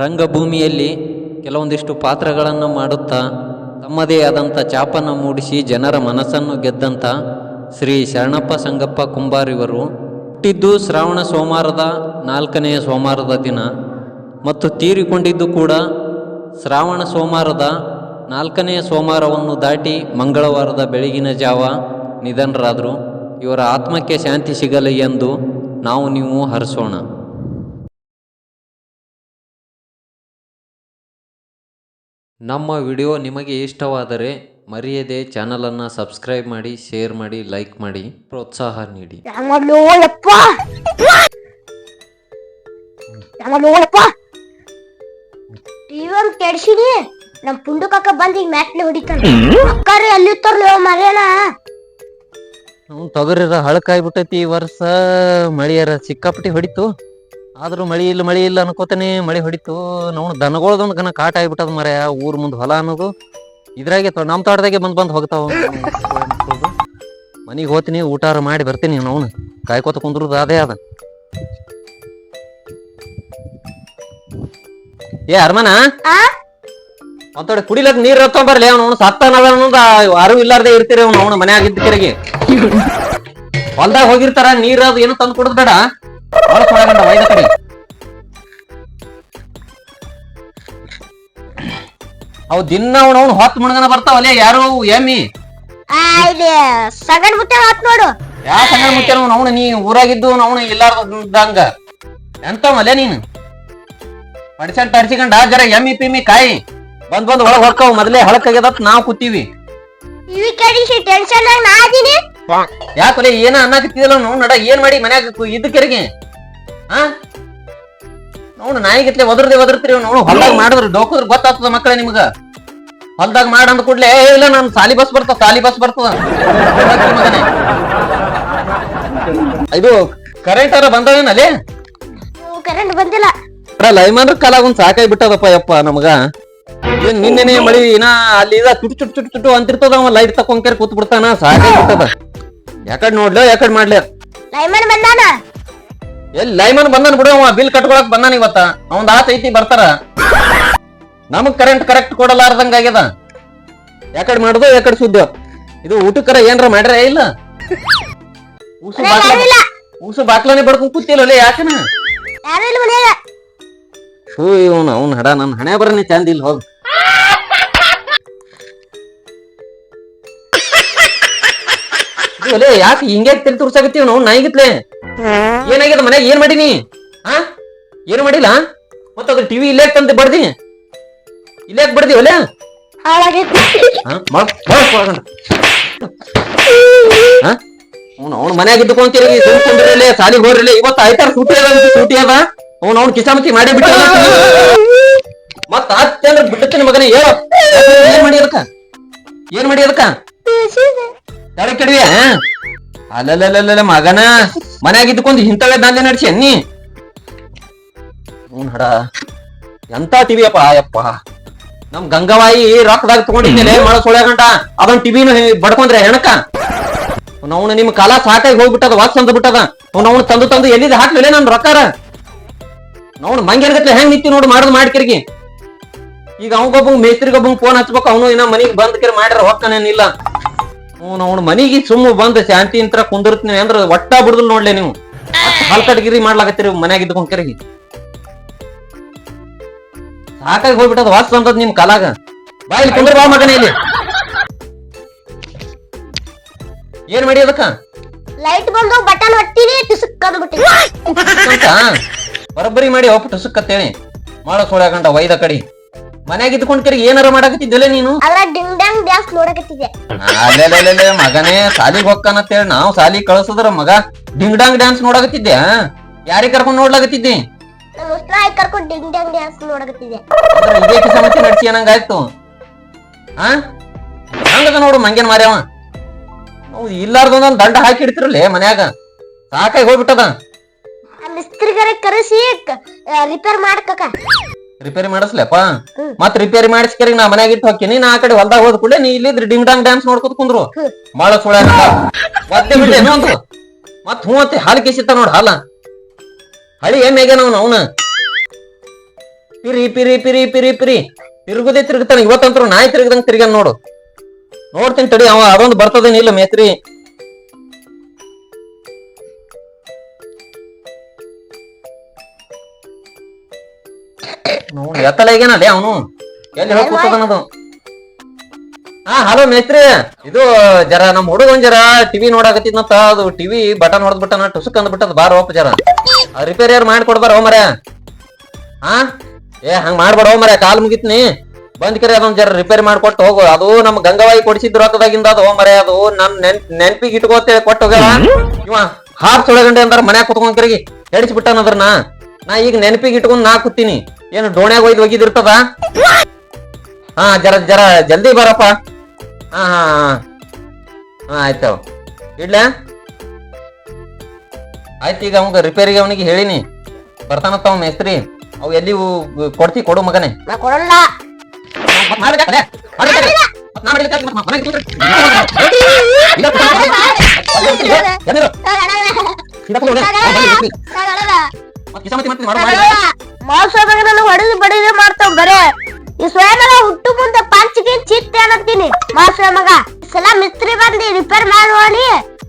ರಂಗಭೂಮಿಯಲ್ಲಿ ಕೆಲವೊಂದಿಷ್ಟು ಪಾತ್ರಗಳನ್ನು ಮಾಡುತ್ತಾ, ತಮ್ಮದೇ ಆದಂಥ ಛಾಪನ್ನು ಮೂಡಿಸಿ ಜನರ ಮನಸ್ಸನ್ನು ಗೆದ್ದಂಥ ಶ್ರೀ ಶರಣಪ್ಪ ಸಂಗಪ್ಪ ಕುಂಬಾರಿವರು ಹುಟ್ಟಿದ್ದು ಶ್ರಾವಣ ಸೋಮವಾರದ ನಾಲ್ಕನೆಯ ಸೋಮವಾರದ ದಿನ ಮತ್ತು ತೀರಿಕೊಂಡಿದ್ದು ಕೂಡ ಶ್ರಾವಣ ಸೋಮವಾರದ ನಾಲ್ಕನೆಯ ಸೋಮವಾರವನ್ನು ದಾಟಿ ಮಂಗಳವಾರದ ಬೆಳಗಿನ ಜಾವ ನಿಧನರಾದರು. ಇವರ ಆತ್ಮಕ್ಕೆ ಶಾಂತಿ ಸಿಗಲಿ ಎಂದು ನಾವು ನೀವು ಹರಿಸೋಣ. ನಮ್ಮ ವಿಡಿಯೋ ನಿಮಗೆ ಇಷ್ಟವಾದರೆ ಮರೆಯದೆ ಚಾನಲನ್ನು ಸಬ್ಸ್ಕ್ರೈಬ್ ಮಾಡಿ ಶೇರ್ ಮಾಡಿ ಲೈಕ್ ಮಾಡಿ ಪ್ರೋತ್ಸಾಹ ನೀಡಿ. ಟಿವಿ ಕೆಡ್ಸಿನಿ ನಮ್ ಪುಂಡು ಕಾಕ ಬಂದ್ ಈಗ ಮ್ಯಾಟ್ ಹೊಡಿತಾರೆ ಅಕ್ಕಾರಿ ಮರೇನ ಅವ್ನು ತೊಗರಿರ ಹಳಕಾಯ್ಬಿಟ್ಟೈತಿ ಈ ವರ್ಷ ಮಳಿಯರ ಸಿಕ್ಕಾಪಟ್ಟಿ ಹೊಡಿತು. ಆದ್ರೂ ಮಳಿ ಇಲ್ಲ ಮಳಿ ಇಲ್ಲ ಅನ್ಕೋತಾನೆ. ಮಳಿ ಹೊಡಿತು. ನಾವು ದನಗಳದೊಂದು ಕನ ಕಾಟ ಆಗ್ಬಿಟ್ಟದ ಮರ ಊರ್ ಮುಂದ್ ಹೊಲ ಅನ್ನೋದು. ಇದ್ರಾಗೆ ನಮ್ಮ ನಮ್ ತೋಟದಾಗೆ ಬಂದ್ ಬಂದ್ ಹೋಗ್ತಾವ. ಮನಿಗ್ ಹೋಗ್ತೀನಿ ಊಟಾರ ಮಾಡಿ ಬರ್ತೀನಿ ನಾವು ಕಾಯ್ಕೋತ ಕುಂದ್ರದು ಅದೇ ಅದ. ಏ ಅರ್ಮನ? ಆ? ಮಾತಾಡಿ ಕುಡಿಲಕ್ ನೀರ್ ಬರ್ಲಿ ಅವ್ನು ಸತ್ತನದ ಅರಿವು ಇಲ್ಲಾರ್ದೆ ಇರ್ತೀರಿ ಅವ್ನು ಅವನು ಆಗಿದ್ದ ಕೆರೆಗೆ. ಹೊಲ್ದಾಗ ಹೋಗಿರ್ತಾರ ನೀರ್ ಅದು ಏನು ತಂದು ಕೊಡದ್ ಬೇಡ. ಒಳಗಂಡ ವೈದ ಕಡೆ ಅವ್ ದಿನ ಅವ್ನ ಅವ್ನು ಹೊತ್ತು ಮುಣಗನ ಬರ್ತಾವಲ್ಲೇ ಯಾರು ಎಮ್ಮಿ ಸಗಣ್ ಮುತ್ತೆ ಮಾತ್ ನೋಡು. ಯಾ ಸಗಣ ಮುಚ್ಚಾನ ಅವನು? ನೀ ಊರಾಗಿದ್ದು ಅವನು ಇಲ್ಲಾರ್ದಂಗ. ಎಂತವಲ್ಲೇ ನೀನು? ಪಡಿಸಂಟ್ ತಡ್ಸಿಕೊಂಡ ಜರ ಎಮ್ಮಿ ಪಿಮ್ಮಿ ಕಾಯಿ. ಬಂದ್ ಬಂದ್ ಒಳಗ್ ಹೊಡ್ಕವ್ ಮೊದಲೇ ಹಳಕಾಗ್ಯದತ್ ನಾವ್ ಕೂತೀವಿ. ಯಾಕಲೆ ಏನ ಅನ್ನಕತ್ತಿದಲ್ಲ ನಾವು ನಡ ಏನ್ ಮಾಡಿ ಮನ್ಯಾಗ ಇದ್ ಇದ್ದಕ್ಕಿರಿಗೆ ಹಾ? ನೋಡು ನಾಯಿಗಿತ್ಲೆ ಒದರ್ದೆ ಒದರ್ತೀರಿ ನೋಡು ಹೊಲ್ದಾಗ ಮಾಡಿದ್ರು ಡೋಕುದ್ರ ಗೊತ್ತಾಗ್ತದ ಮಕ್ಕಳೇ ನಿಮ್ಗ? ಹೊಲ್ದಾಗ ಮಾಡ ಅಂದ ಕೂಡ್ಲೆ ಏ ಇಲ್ಲ ನಾನು ಸಾಲಿ ಬಸ್ ಬರ್ತದ ಸಾಲಿ ಬಸ್ ಬರ್ತದ. ಇದು ಕರೆಂಟ್ ಅರ ಬಂದವೇನಲ್ಲಿ ಕರೆಂಟ್ ಬಂದಿಲ್ಲ. ಲೈಮನ್ ಕಾಲಾಗ ಒಂದ್ ಸಾಕಾಗಿ ಬಿಟ್ಟದಪ್ಪ ಯಪ್ಪ ನಮಗ. ಏನ್ ನಿನ್ನೆನೆ ಮಳಿ ಇನ್ನ ಅಲ್ಲಿ ಇದ ಚುಟ್ ಚುಟ್ ಚುಟ್ ಚುಟ್ಟು ಅಂತಿರ್ತದ ಅವ ಲೈಟ್ ತಕೊಂಕೇರ್ ಕೂತ್ ಬಿಡ್ತಾನ ಸಾಕಾಗಿ ಬಿಟ್ಟದ. ಯಾಕಡ್ ನೋಡ್ಲ ಯಾಕಡ್ ಮಾಡ್ಲ? ಲೈಮನ್ ಬಂದಾನ? ಎಲ್ಲಿ ಲೈಮನ್ ಬಂದನ್ ಬಿಡು ಅವ ಬಿಲ್ ಕಟ್ಕೊಳಕ್ ಬಂದಾನ ಇವತ್ತ. ಅವಂದ್ ಆತ ಐತಿ ಬರ್ತಾರ. ನಮಗ್ ಕರೆಂಟ್ ಕರೆಕ್ಟ್ ಕೊಡಲಾರ್ದಂಗ ಆಗ್ಯದ. ಯಾಕಡೆ ಮಾಡುದು ಯಾಕಡೆ ಸುದ್ದ ಇದು ಊಟಕ್ಕರ ಏನ್ರ ಮಾಡ್ರ ಇಲ್ಲ? ಉಸು ಬಾಕ್ಲ ಉಸು ಬಾಕ್ಲನೆ ಬಡ್ಕೊಂಡ್ ಕೂತಿಲ್ಲ ಯಾಕನ? ಯಾರು ಇಲ್ಲ ಮನ್ಯಾಗ. ಹೂ ಇವನು ಅವ್ನ ಹಡ ನನ್ನ ಹಣೆ ಬರನೆ ಚಂದ ಇಲ್ಲ ಹೋಗ್. ಯಾಕೆ ಹಿಂಗೆ ತಿಳಿ ತುರ್ಸಾಕತ್ತೀವಿ ನಾವು ನಾಯಿಗಿತ್ಲೆ. ಏನಾಗ್ಯದ ಮನ್ಯಾಗ? ಏನ್ ಮಾಡೀನಿ? ಆ? ಏನ್ ಮಾಡಿಲ್ಲ? ಮತ್ತ ಅದ್ರ ಟಿವಿ ಇಲ್ಲೇ ತಂದು ಬಡ್ದಿ? ಇಲ್ಲೇ ಬಡ್ದಿ ಒಲೆ? ಹಾಳಾಗೈತಿ. ಅವ್ನು ಅವ್ನ ಮನ್ಯಾಗ ಇದ್ದುಕೊಂತೀರಿ ಸುಮ್ಕೊಂಡ್ರಲ್ಲೇ ಸಾಲಿಗೆ ಹೋಗ್ರಲ್ಲೇ ಇವತ್ತು ಆಯ್ತಾರ ಸೂಟಿ ಅದ ಸೂಟಿ ಅದ. ಅವ್ನು ಅವ್ನ ಕಿಸಾಮತಿ ಮಾಡಿ ಬಿಟ್ಟ ಮತ್ತ ಆತ್ಯಂದ್ರ ಬಿಟ್ಟತಿನ ಮಗನೇ ಹೇಳ. ಏನ್ ಮಾಡಿ ಅದಕ್ಕ? ಏನ್ ಮಾಡಿ ಅದಕ್ಕ? ತಲೆ ಕೆಡವಿ ಅಲ್ಲಲ್ಲಲ್ಲ ಮಗನ ಮನ್ಯಾಗ ಇದ್ದುಕೊಂಡ್ ಹಿಂತಳೆ ದಂಧೆ ನಡ್ಸಿ ಅನ್ನಿ. ಹ್ಞೂ ಹಡ ಎಂತ ಟಿವಿ ಅಪ್ಪ ಯಪ್ಪ. ನಮ್ ಗಂಗವಾಯಿ ರೊಕ್ಕದಾಗ ತಗೊಂಡಿದ್ದೇನೆ ಮಳ ಗಂಟ ಅದನ್ ಟಿವಿನ ಬಡ್ಕೊಂಡ್ರೆ ಹೆಣಕ. ನಾವು ನಿಮ್ ಕಾಲ ಸಾಕಾಗಿ ಹೋಗ್ಬಿಟ್ಟದ ವಾಸ ತಂದು ಬಿಟ್ಟದ. ಅವ್ನು ತಂದು ತಂದು ಎಲ್ಲಿದೆ ಹಾಕ್ಲಿಲ್ಲ ನನ್ ರೊಕ್ಕಾರ? ನಾವು ಮಂಗೇನ್ಗತ್ಲೆ ಹೆಂಗ್ ನಿಂತಿ ನೋಡು ಮಾಡೋದು ಮಾಡ್ಕಿರ್ಗಿ ಈಗ ಅವಗೊಬ್ಬ ಮೇಸ್ತ್ರಿಗೊಬ್ಬ ಫೋನ್ ಹಚ್ಬೇಕು ಅವನು ಇನ್ನ ಮನಿಗ್ ಬಂದ್ ಕಿರಿ ಮಾಡ್ಯಾರ ಹೊಕ್ಕನೇನಿಲ್ಲ ಅವ್ನು ಮನಿಗೆ ಸುಮ್ಮ ಬಂದ ಶಾಂತಿ ಇಂತ್ರ ಕುಂದಿರ್ತೀನಿ ಅಂದ್ರ ಒಟ್ಟ ಬಿಡುದಿಲ್ಲ ನೋಡ್ಲೆ ನೀವು. ಹಲ್ಕಟ್ಗಿರಿ ಮಾಡ್ಲಾಕತ್ತೀರಿ ಮನ್ಯಾಗ ಇದ್ಕೊಂಡ್ ಕೆರೆಗಿ. ಸಾಕಾಗಿ ಹೋಗ್ಬಿಟ್ಟದ ವಾಸ್ ಅಂತದ್ ನಿಮ್ ಕಾಲಾಗ. ಬಾ ಇಲ್ಲಿ ಕುಂದ್ರ ಬಾ ಮಗನೇ ಇಲ್ಲಿ. ಏನ್ ಮಾಡಿ ಅದಕ್ಕ? ಲೈಟ್ ಬಂದು ಬಟನ್ ಒತ್ತಿನಿ ಟಿಸುಕ್ ಕದ್ಬಿಟ್ಟಿನಿ ಅಂತ ಬರಬ್ಬರಿ ಮಾಡಿ ಒಪ್ಪ ಟುಸುಕ್ಕತ್ತೇಳಿ ಮಾಡ ಸೋಳ್ಯಾಗಂಡ ವೈದ ಕಡಿ. ಮನ್ಯಾಗ ಇದ್ಕೊಂಡ್ ಕರಿ ಏನಾರ ಮಾಡಕತ್ತಿದ್ದಲೆ ನೀನು? ಅಲ್ಲ ಡಿಂಗ್ ಡಂಗ್ ಡ್ಯಾನ್ಸ್ ನೋಡಕತ್ತಿದ್ದೆ. ಅಲ್ಲೇ ಮಗನೇ ಸಾಲಿಗೆ ಹೇಳಿ. ನಾವು ಸಾಲಿ ಕಳ್ಸದ್ರ ಮಗ. ಡಿಂಗ್ ಡಾಂಗ್ ಡ್ಯಾನ್ಸ್ ನೋಡಕತ್ತಿದ್ದೆ ಯಾರಿಗೆ ಕರ್ಕೊಂಡ್ ನೋಡ್ಲಾಕತ್ತಿದ್ದಿ? ಕರ್ಕೊಂಡು ಡಿಂಗ್ ಡ್ಯಾನ್ಸ್ ನೋಡಕತ್ತಿದ್ದೆ. ಅಂದ್ರೆ ಇದೇ ಸಮಸ್ಯೆ ನಡ್ಸಿ ಅನ್ನಂಗಾಯ್ತು ಆ? ಹಂಗದ ನೋಡು ಮಂಗೇನ್ ಮಾರ್ಯಾವ. ನಾವು ಇಲ್ಲಾರ್ದೊಂದೊಂದ್ ದಂಡ ಹಾಕಿ ಇಡ್ತಿರಲ್ಲೇ ಮನ್ಯಾಗ. ಸಾಕಾಗಿ ಹೋಗ್ಬಿಟ್ಟದ. ಆ ಮಿಸ್ತ್ರಿಗರ ಕರೆಸಿ ರಿಪೇರ್ ಮಾಡಕ್ಕ. ರಿಪೇರಿ ಮಾಡಿಸ್ಲಪ್ಪ? ಮತ್ತ್ ಮತ್ ರಿಪೇರಿ ಮಾಡಿಸ್ಕರಿ ನಾ ಮನ್ಯಾಗ ಇಟ್ಟು ಹೋಗ್ತೀನಿ. ನಾ ಆ ಕಡೆ ಹೊಲ್ದಾಗ ಹೋದ್ ಕೂಡಲೇ ನೀ ಇಲ್ಲಿದ್ರ ಡಿಂಗ್ ಡಾಂಗ್ ಡ್ಯಾನ್ಸ್ ನೋಡ್ಕೊತ ಕುಂದ್ರು. ಮಾಡ ಬಾಳ ಸುಳ್ಳ ಒದ್ದೆ ಒಂದು. ಮತ್ ಹ್ಞೂ ಅಂತ ಹಾಲು ಕೇಸಿತ್ತ ನೋಡ್ ಹಾಲ. ಹಳಿ ಏನ್ ಮೇಗ್ಯಾನ ಅವ್ನ ಅವನ? ಪಿರಿ ಪಿರಿ ಪಿರಿ ಪಿರಿ ಪಿರಿ. ತಿರುಗುದೇ ತಿರುಗ್ತಾನೆ. ಇವತ್ತಂತ್ರು ನಾಯಿ ತಿರುಗದಂಗ್ ತಿರ್ಗಾನ ನೋಡು. ನೋಡ್ತೀನಿ ತಡಿ ಅವ ಅದೊಂದು ಬರ್ತದೇನಿಲ್ಲ ಮೇತ್ರಿ ನೋಡಿ. ಎತ್ತಲಾಗೇನ ಅದೇ ಅವನು. ಎಲ್ಲಿ ಹೇಳ್ಕೊತದನದು ಹಾ ಹಲೋ ಮೇಸ್ತ್ರಿ. ಇದು ಜರ ನಮ್ ಹುಡುಗ ಒಂದ್ ಜರ ಟಿವಿ ನೋಡಾಕತ್ತಿದ್ನಂತ. ಅದು ಟಿವಿ ಬಟನ್ ಹೊಡೆದ್ ಬಿಟ್ಟನ ಟುಸುಕ್ ಅಂದ್ಬಿಟ್ಟದ ಬಾರ ಒಪ್ಪ ಜರ. ರಿಪೇರಿ ಯಾರು ಮಾಡ್ಕೊಡ್ಬಾರ ಮರ ಹಾ ಏ ಹಂಗ ಮಾಡ್ಬೇಡ ಮರ ಕಾಲ್ ಮುಗಿತ್ನಿ. ಬಂದ್ ಕರೆ ಅದೊಂದ್ ಜರ ರಿಪೇರಿ ಮಾಡ್ಕೊಟ್ಟು ಹೋಗು. ಅದು ನಮ್ ಗಂಗವಾಯಿ ಕೊಡಿಸಿದ್ ರೊಕ್ಕದಾಗಿಂದ ಅದು ಮರ ಅದು ನನ್ ನೆನ್ ನೆನ್ಪಿಗೆ ಇಟ್ಕೋತೆ ಕೊಟ್ಟು ಹೋಗ್ಯಾವ. ಇವ ಹಾರ್ ಸೊಳಗಂಡೆ ಅಂದ್ರ ಮನ್ಯಾಗ ಕುತ್ಕೊಂಡ್ ಕರೆಗಿ. ಎಡಿಸ್ಬಿಟ್ಟನ ಅದ್ರನ್ನ. ನಾ ಈಗ ನೆನಪಿಗೆ ಇಟ್ಕೊಂಡ್ ನಾ ಕೂತೀನಿ. ಏನು ಡೋಣ್ಯಾಗ ಒಯ್ದು ಒಗಿದಿರ್ತದ ಹಾ ಜರ ಜರ ಜಲ್ದಿ ಬರಪ್ಪ ಹಾ ಹಾ ಹಾ ಹಾ ಆಯ್ತು ಇಡ್ಲ ಆಯ್ತು ಈಗ ಅವಂಗ ರಿಪೇರಿಗೆ ಅವನಿಗೆ ಹೇಳಿನಿ ಬರ್ತಾನತ್ತ ಅವ್ ಮೇಸ್ತ್ರಿ ಅವ್ ಎಲ್ಲಿ ಕೊಡ್ತಿ ಕೊಡು ಮಗನೇ ಕೊಡಲ್ಲ ಮತ್ತ್? ಮತ್ತ್ ನಾ ಮಾಡಿದ್ರೆ ಮತ್ತ್ ಮನೆಗೆ ಕೂತ್ರೆ. ಇಲ್ಲ, ಎಲ್ಲಿರು? ಇಲ್ಲ, ಕೂತ್ರು, ಇಲ್ಲ. ಮತ್ತ್ ಕಿಸ ಮತ್ತಿ ಮತ್ತಿ ಮಾಡು, ಮಾಡಿ. ಮಾಂಸದಾಗ ನನ್ನ ಹೊಡೆದು ಬಡಿದೆ ಮಾಡ್ತಾವ ಬರೇ ಈ ಸ್ವಯಂನ ಹುಟ್ಟು ಮುಂದೆ ಪಂಚಿಗೆ ಚಿತ್ತೆ ಅನ್ನತ್ತೀನಿ ಮಾಸ ಮಗ ಸಲ ಮಿಸ್ತ್ರಿ ಬಂದು ರಿಪೇರ್ ಮಾಡುವಣಿ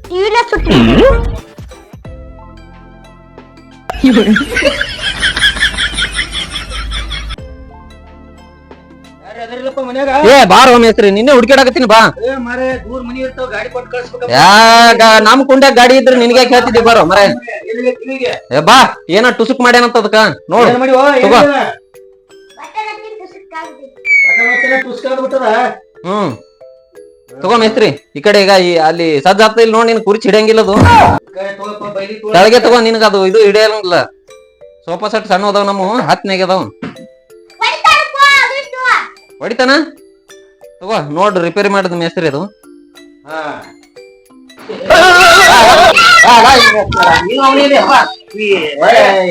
ಟಿವಿನೇ ಸುಟ್ಟಿ ಏ ಬಾರೋ ಮೇಸ್ತ್ರಿ ನಿನ್ನೆ ಹುಡ್ಕ್ಯಾಡಕತ್ತೀನಿ ಬಾ. ಯಾಕ ದೂರ ಮನಿ ಇರ್ತಾವ ಗಾಡಿ ಕೊಟ್ಟು ಕಳ್ಸ್ಬೇಕ ಯಾಗ ನಮ್ ಕುಂಡ್ಯಾಗ ಗಾಡಿ ಇದ್ರೆ ನಿನ್ಗೆ ಹೇಳ್ತಿದ್ದೆ ಬಾರ ಮರ. ಏ ಬಾ ಏನ ಟುಸುಕ್ ಮಾಡ್ಯಾನಂತ ಅದಕ್ಕ? ನೋಡು. ತಗೋ. ಹ್ಮ್. ತಗೋ ಮೇಸ್ತ್ರಿ ಈ ಕಡೆ ಈಗ ಈ ಅಲ್ಲಿ ಸಜ್ಜ ಆಗ್ತಾ ಇಲ್ಲ ನೋಡಿ ನಿನ್ ಕುರ್ಚಿ ಹಿಡಿಯಂಗಿಲ್ಲ ಅದು. ಕೆಳಗೆ ತಗೋ ನಿನಗ ಅದು ಇದು ಹಿಡಿಯಲ್ಲ ಸೋಫಾ ಸೆಟ್ ಸಣ್ಣ ಅದಾವ ನಮ್ಮ ಹತ್ನಾಗ ಅದಾವ. ಹೊಡಿತಾನ ತಗೋ ನೋಡ್ ರಿಪೇರಿ ಮಾಡಿದ ಮೇಸ್ತ್ರಿ ಅದು.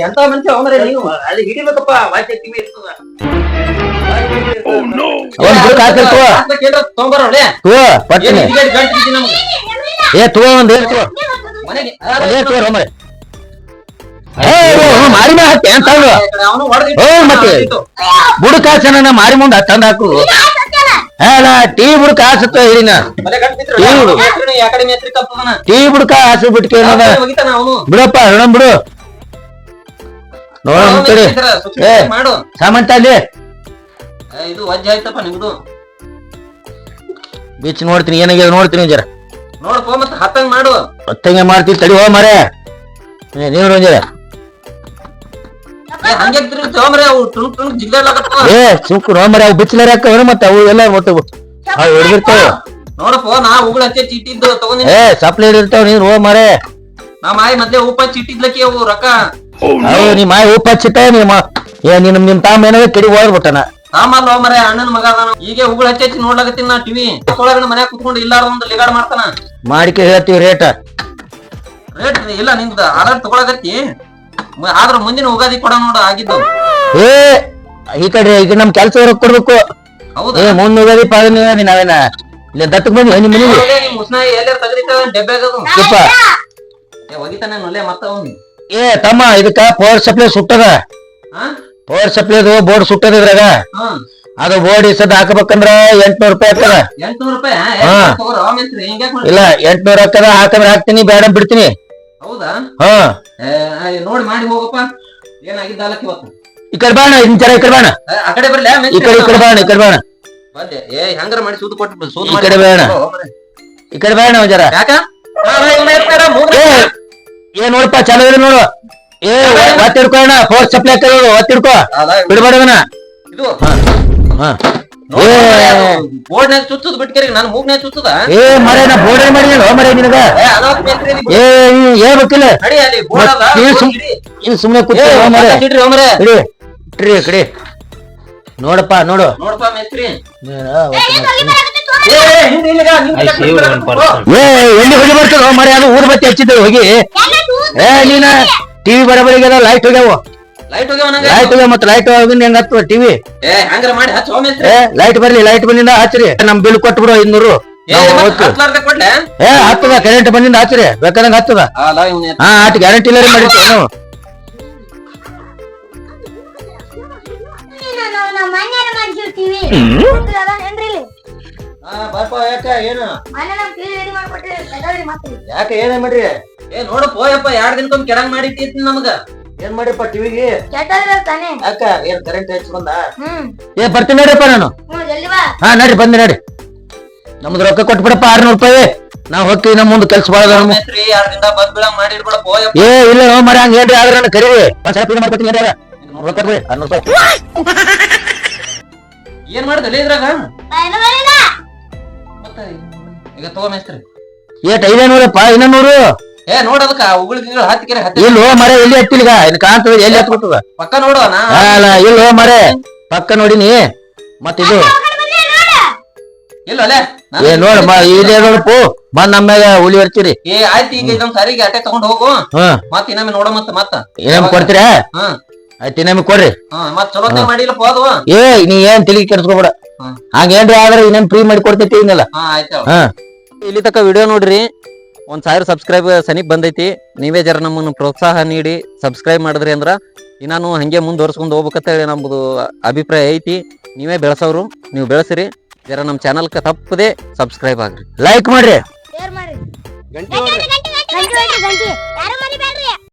ಎಂತ ಮನುಷ್ಯ ಅವ್ರೆ ನೀವು ಅಲ್ಲಿ ಹಿಡಿಬೇಕಪ್ಪ ಇರ್ತದ ಒಂದ್ ಬುಡಕ್ ಹಾಕ್ರಿ ತಗೋ. ತೊಗೊಂಬರೋಳೆ ತಗೋ ಪಟ್ಟಿನಿ ಏ ತಗೋ ಒಂದ್ ಏನ್ ತಗೋ ಮನೆಗೆ ತಗೋ ಮಾರಿ ಹಾಕಿ ಅಂತ ಮತ್ತೆ ಬುಡಕ್ ಮಾರಿ ಮುಂದ ತಂದ ಹಾಕು. ಅಲ್ಲ ಟೀ ಬುಡಕಾಸು ಹಾಸತ್ತ ಹೇಳಿನ ಟೀ ಬುಡಕ ಹಾಸಿ ಬಿಟ್ಕೆ ಬಿಡಪ್ಪ ಹೇಳ ಬಿಡು. ನೋಡಿ ಕಡೆ ಸಾಮಂತ ಅಲ್ಲಿ. ಇದು ವಜ್ಜೆ ಆಯ್ತಪ್ಪ ನಿಮ್ದು. ಬೀಚ್ ನೋಡ್ತೀನಿ ಏನಾಗಿದೆ ನೋಡ್ತೀನಿ ಜರ. ನೋಡ್ಕೊ ಮತ್ತೆ ಹತ್ತಂಗ್ ಮಾಡು. ಹತ್ತಂಗೆ ಮಾಡ್ತೀನಿ ತಡಿ ಹೋ ಮರೆ. ನೀವು ಜರ. ಏ ಸುಮ್ಕು ರೋ ಮರೆ ಅವು ಬಿಚ್ಚಲರ ಹಾಕವ್ರು ಮತ್ತೆ ಅವು ಎಲ್ಲ ಒಟ್ಟು ಅವು ಹಿಡ್ದಿರ್ತಾವ. ನೋಡಪ್ಪ ನಾ ಉಗುಳ ಹಚ್ಚೆ ಚೀಟಿದ್ದು ತಗೊಂಡಿ ಏ ಸಪ್ಲೈ ಇರ್ತಾವ ನೀನ್ ಹೋ ಮರೆ ನಾ ಮಾಯಿ ಮತ್ತೆ ಉಪ್ಪ ಚೀಟಿದ್ಲಕ್ಕಿ ಅವು ರೊಕ್ಕ. ಅವು ನಿಮ್ಮ ಮಾಯ ಉಪ್ಪ ಹಚ್ಚಿಟ್ಟ ನಿಮ್ಮ ಏ ನಿನ್ ನಿಮ್ ತಾಮ ಏನಾಗ ಕಡಿ ಓದ್ಬಿಟ್ಟನ ಸಾಮಾನ್ಲ ಮರೆ ಅಣ್ಣನ ಮಗ ಅದಾನ. ಈಗ ಉಗುಳ ಹಚ್ಚೆ ಹಚ್ಚಿ ನೋಡ್ಲಾಕತ್ತೀನಿ ನಾ ಟಿವಿ. ಒಳಗಡೆ ಮನ್ಯಾಗ ಕುತ್ಕೊಂಡು ಇಲ್ಲಾರ ಒಂದು ಲಿಗಾಡ್ ಮಾಡ್ತಾನ. ಮಾಡಿಕೆ ಹೇಳ್ತೀವಿ ರೇಟ್. ರೇಟ್ ಇಲ್ಲ ನಿಂದ ಆರ್ಡರ್ ತಗೊಳಕತ್ತಿ. ಮ- ಆದ್ರ ಮುಂದಿನ ಉಗಾದಿ ಕೊಡ ನೋಡ ಆಗಿದ್ದು. ಏ ಈ ಕಡೆ ಈಗ ನಮ್ ಕೆಲ್ಸ ಇರೋಕ್ ಕೊಡ್ಬೇಕು. ಹೌದಾ? ಏ ಮುಂದ್ ಹೋಗೋದಿ ಪಾದನಿ ನಾವೇನ? ಇಲ್ಲಿ ದತ್ತಕ್ ಬಂದಿ ನಿಮ್ ಮನೆಗೆ ಎಲ್ಲಾರು ಯಪ್ಪ. ಏ ಒಗಿತಾನೆ ಮತ್ತ ಅವ್ನು. ಏ ತಮ್ಮ ಇದಕ್ಕ ಪವರ್ ಸಪ್ಲೈ ಸುಟ್ಟದ. ಹಾ ಪವರ್ ಸಪ್ಲೈದು ಬೋರ್ಡ್ ಸುಟ್ಟದ ಇದ್ರಾಗ. ಹಾ. ಅದು ಬೋರ್ಡ್ ಈ ಸದ ಹಾಕಬೇಕಂದ್ರ ಎಂಟ್ನೂರ್ ರೂಪಾಯಿ ಆಗ್ತದ. ಎಂಟ್ನೂರು ರೂಪಾಯಿ? ಹಾ. ತಗೋರ ಮೇಸ್ತ್ರಿ ಹಿಂಗ್ಯಾಕ್ ಮಾಡಿ ಇಲ್ಲ ಎಂಟ್ನೂರ್ ಹಾಕದ ಹಾಕಂದ್ರೆ ಹಾಕ್ತೀನಿ ಬೇಡ ಬಿಡ್ತೀನಿ. ಹೌದಾ? ಹಾ. ಏ, ನೋಡಿ ಮಾಡಿ ಹೋಗಪ್ಪ. ಇವತ್ತು? ಈ ಕಡೆ ಬಾಣ ಇನ್ ಜರ ಈ ಕಡೆ ಬಾಣ. ಆ ಕಡೆ ಬರ್ಲಿ ಈ ಕಡೆ ಈ ಕಡೆ ಬಾಣ ಈ ಕಡೆ ಬಾಣ. ಬಂದೆ. ಏ ಹೆಂಗಾರ ಮಾಡಿ ಸೂದು ಕೊಟ್ಟು ಸೂದು ಈ ಮಾಡಿ ಕಡೆ ಬೇಡ. ಹೋಗು ಮರೆ. ಈ ಕಡೆ ಬಾಣ ಜರ. ಯಾಕ? ಹಾ, ಹಾ, ಇವ್ನ ಇರ್ತಾರ, ಮೂಗ್ನ ಏ ನೋಡಪ್ಪ ಚಲೋ ಇದೆ ನೋಡು. ಏ ಒತ್ತಿಡ್ಕೋಣ ಪವರ್ ಸಪ್ಲೈ ಹಾಕದ ಒತ್ತಿಡ್ಕೋ. ಅಲ್ಲ, ಇದು. ಹಾ. ನೋಡು ಚುಚ್ಚುದ್ ಬಿಟ್ಕರಿ ನಾನು ಚುಚ್ಚುದ? ಏ ಮರೆ ನಾ ಬೋರ್ಡ್ ಮಾಡಿಲ್ಲ ಮರೆ ನಿನಗ? ಏ ಏ ನಡಿ ಅಲ್ಲಿ ಬೋರ್ಡ್ ಏ, ಮರೆ. ಪಕ್ಕ ಇಡ್ರಿ ಹೋಮರೆ. ಇಡಿ ಇಟ್ರಿ ಕಡೆ ನೋಡಪ್ಪ ನೋಡು. ನೋಡಪ್ಪ ಮೇಸ್ತ್ರಿ ಏ, ಎಲ್ಲಿ ಹೋಗಿ ಬರ್ತದ ಮರೆ ಅದು ಊರ್ ಬತ್ತಿ ಹಚ್ಚಿದ್ದೆ ಹೋಗಿ. ಏ ನೀನ ಟಿವಿ ಬರಬರಿಗೆ ಅದ ಲೈಟ್ ಹೋಗ್ಯಾವ. ಲೈಟ್. ಲೈಟ್ ಹೋಗ್ಯಾವ ಮತ್ತೆ ಲೈಟ್ ಹೋಗಿ ಹೆಂಗ ಟಿವಿ ಏ ಹಂಗಾರ ಮಾಡಿ ಹಚ್ಚ ಏ ಲೈಟ್ ಬರ್ಲಿ ಲೈಟ್ ಬಂದಿಂದ ಹಚ್ಚ್ರಿ ನಮ್ ಬಿಲ್ ಕೊಟ್ಬಿಡು ಐದ್ನೂರು. ಏ ಹತ್ತದ ಕರೆಂಟ್ ಬಂದಿಂದ ಹಚ್ಚ್ರಿ ಬೇಕಾದಂಗ ಹತ್ತದ. ಹಾ ಆಟ ಗ್ಯಾರಂಟಿ ಇಲ್ಲ ಮಾಡಿ ನಾವು. ಯಾಕ ಏನ? ಮಾಡ್ರಿ? ಏ ನೋಡಪ್ಪ ಎರಡ್ ದಿನಕ್ಕೊಮ್ಮೆ ಕೆಡಂಗ್ ಮಾಡಿಟ್ಟಿತ್ ನಮಗ. ಏನ್ ಮಾಡಿಪ್ಪ ಟಿವಿಗೆ ಅಕ್ಕ ತಾನೆ. ಅಕ್ಕ ಏನ್ ಕರೆಂಟ್ ಹಚ್ಕೊಂಡ? ಬಂದ ಹ್ಮ್. ಏ ಬರ್ತೀನಿ ನಡ್ರಿಪ್ಪ ನಾನು. ಹ್ಮ್ ಜಲ್ದಿ ಬಾ? ಹಾ ನಡಿ ಬಂದೆ ನೋಡಿ ನಮ್ದು ರೊಕ್ಕ ಕೊಟ್ಬಿಡಪ್ಪ ಆರ್ನೂರು ರೂಪಾಯಿ. ನಾವ್ ಹೋಗ್ತೀವಿ ನಮ್ಮ ಮುಂದೆ ಕೆಲ್ಸ ಬಾಳ ದಿನ ಬದ್ ಬೀಳಂಗ್ ಏ ಇಲ್ಲ ನೋ ಮರ ಹಂಗ ಏನ್ರಿ ಆದ್ರೆ ನಾನು ಕರೀರಿ. ಒಂದ್ ಮಾಡ್ಕೊತೀನಿ ಏನ್ರಿ ರೊಕ್ಕ ಕೊಡ್ರಿ ಆರ್ನೂರು ರೂಪಾಯಿ. ಏನ್ ಮಾಡ್ದಲ್ಲ ಇದ್ರಾಗ? ನಾ ಇನ್ನೂ ಬರಲಿಲ್ಲ. ಮತ್ತ ಈಗ ತಗೋ ಮೇಸ್ತ್ರಿ. ಏಟ್ ಐದೇ ನೂರಪ್ಪ ಇನ್ನ ಏ ನೋಡದಕ್ಕ ಉಗುಳಿಗೆ ಹತ್ತಿಕೆರೆ ಹತ್ತಿ ಇಲ್ಲೋ ಮರೆ ಎಲ್ಲಿ ಹತ್ತಿಲ್ಗ ಇನ್ ಕಾಣ್ತದ ಎಲ್ಲಿ ಹತ್ಬಿಟ್ಟದ ಪಕ್ಕ ನೋಡು ನಾ ಅಲ್ಲ ಇಲ್ಲೋ ಮರೆ. ಪಕ್ಕ ನೋಡಿನಿ. ಮತ್ ಇದು ಆ ನೋಡು. ಇಲ್ಲ ಅಲ್ಲೇ. ಏ ನೋಡ ಇದೇ ನೋಡಪ್ಪು ಬಂದ್ ನಮ್ಮ್ಯಾಗ ಉಳಿ ಇರ್ತೀರಿ ಏ ಆಯ್ತು ಈಗ ಇದೊಂದ್ ಸಾರಿಗೆ ಅಟ್ಟೆ ತಗೊಂಡ್ ಹೋಗು. ಹ್ಮ್ ಮತ್ ಇನ್ನೊಮ್ಮೆ ನೋಡ ಮತ್ತ ಮತ್ತ. ಏನೇಮ್ ಕೊಡ್ತೀರಾ? ಹ್ಮ್ ಆಯ್ತು ನಮಗೆ ಕೊಡ್ರಿ. ಮತ್ ಚಲೋ ಮಾಡಿಲ್ಲಪ್ಪ ಅದು. ಏ ನೀ ಏನ್ ತಲೆ ಕೆಡ್ಸ್ಕೊಬೇಡ. ಹ್ಮ್. ಹಂಗ ಏನ್ರಿ ಆದ್ರೆ ಇನ್ನೇನ್ ಫ್ರೀ ಮಾಡಿ ಕೊಡ್ತೈತಿ ಆಯ್ತು. ಇಲ್ಲಿ ತಕ ವಿಡಿಯೋ ನೋಡ್ರಿ. ಒಂದ್ ಸಾವಿರ ಸಬ್ಸ್ಕ್ರೈಬ್ ಸನಿಪ್ ಬಂದೈತಿ. ನೀವೇ ಜರ ನಮ್ಮನ್ನು ಪ್ರೋತ್ಸಾಹ ನೀಡಿ ಸಬ್ಸ್ಕ್ರೈಬ್ ಮಾಡಿದ್ರಿ ಅಂದ್ರ ಇನ್ನಾನು ಹಂಗೆ ಮುಂದುವರ್ಸ್ಕೊಂಡು ಹೋಗ್ಬೇಕಂತ ಹೇಳಿ ನಮ್ಮದು ಅಭಿಪ್ರಾಯ ಐತಿ. ನೀವೇ ಬೆಳೆಸೋರು ನೀವು ಬೆಳೆಸಿರಿ. ಜರ ನಮ್ಮ ಚಾನಲ್ಗೆ ತಪ್ಪದೆ ಸಬ್ಸ್ಕ್ರೈಬ್ ಆಗ್ರಿ. ಲೈಕ್ ಮಾಡ್ರಿ.